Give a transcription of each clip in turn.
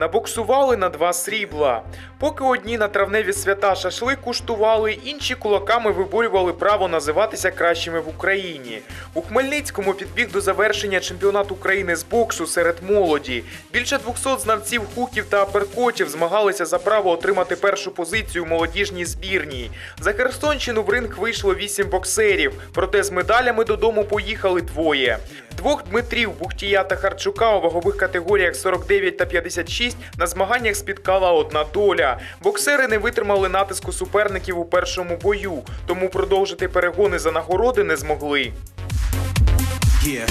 Набоксували на два срібла. Поки одні на травневі свята шашлик куштували, інші кулаками виборювали право називатися кращими в Україні. У Хмельницькому підбіг до завершення чемпіонат України з боксу серед молоді. Більше 200 знавців хуків та аперкотів змагалися за право отримати першу позицію у молодіжній збірній. За Херсонщину в ринг вийшло 8 боксерів, проте з медалями додому поїхали двоє. Двох Дмитрів Бухтія та Харчука у вагових категоріях 49 та 56 на змаганнях спіткала одна доля. Боксери не витримали натиску суперників у першому бою, тому продовжити перегони за нагороди не змогли. Yeah.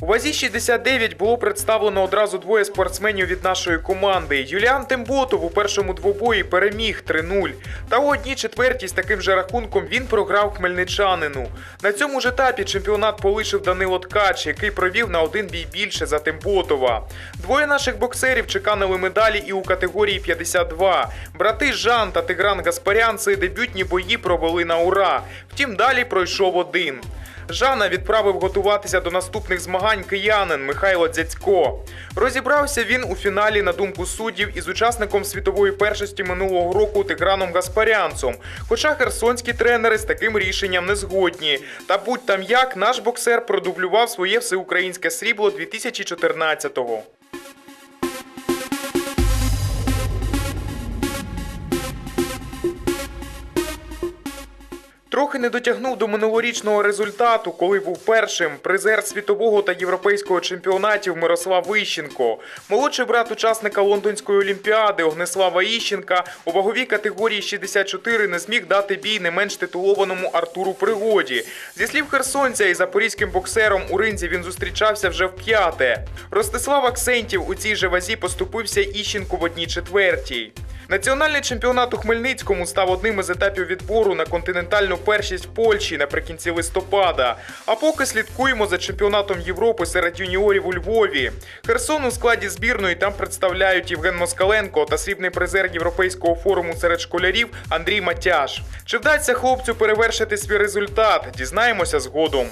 У вазі 69 було представлено одразу двоє спортсменів від нашої команди. Юліан Темботов у першому двобої переміг 3-0. Та у одній четвертій з таким же рахунком він програв хмельничанину. На цьому ж етапі чемпіонат полишив Данило Ткач, який провів на один бій більше за Темботова. Двоє наших боксерів чеканили медалі і у категорії 52. Брати Жан та Тигран Гаспарян свої дебютні бої провели на ура. Втім, далі пройшов один. Жана відправив готуватися до наступних змагань киянин Михайло Дзяцько. Розібрався він у фіналі на думку суддів із учасником світової першості минулого року Тиграном Гаспарянцом. Хоча херсонські тренери з таким рішенням не згодні. Та будь там як, наш боксер продублював своє всеукраїнське срібло 2014-го. Трохи не дотягнув до минулорічного результату, коли був першим призер світового та європейського чемпіонатів Мирослав Іщенко. Молодший брат учасника Лондонської олімпіади Огнеслава Іщенка у ваговій категорії 64 не зміг дати бій не менш титулованому Артуру Пригоді. Зі слів херсонця і запорізьким боксером у ринзі він зустрічався вже вп'яте. Ростислав Аксентів у цій же вазі поступився Іщенку в одній четвертій. Національний чемпіонат у Хмельницькому став одним із етапів відбору на континентальну першість в Польщі наприкінці листопада. А поки слідкуємо за чемпіонатом Європи серед юніорів у Львові. Херсон у складі збірної там представляють Євген Москаленко та срібний призер Європейського форуму серед школярів Андрій Матяш. Чи вдасться хлопцю перевершити свій результат? Дізнаємося згодом.